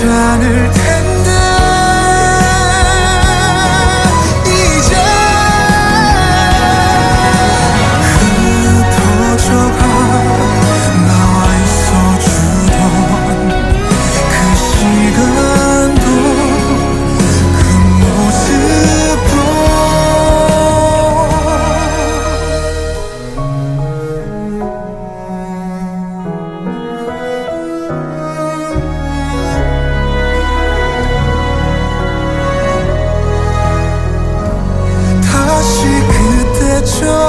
산을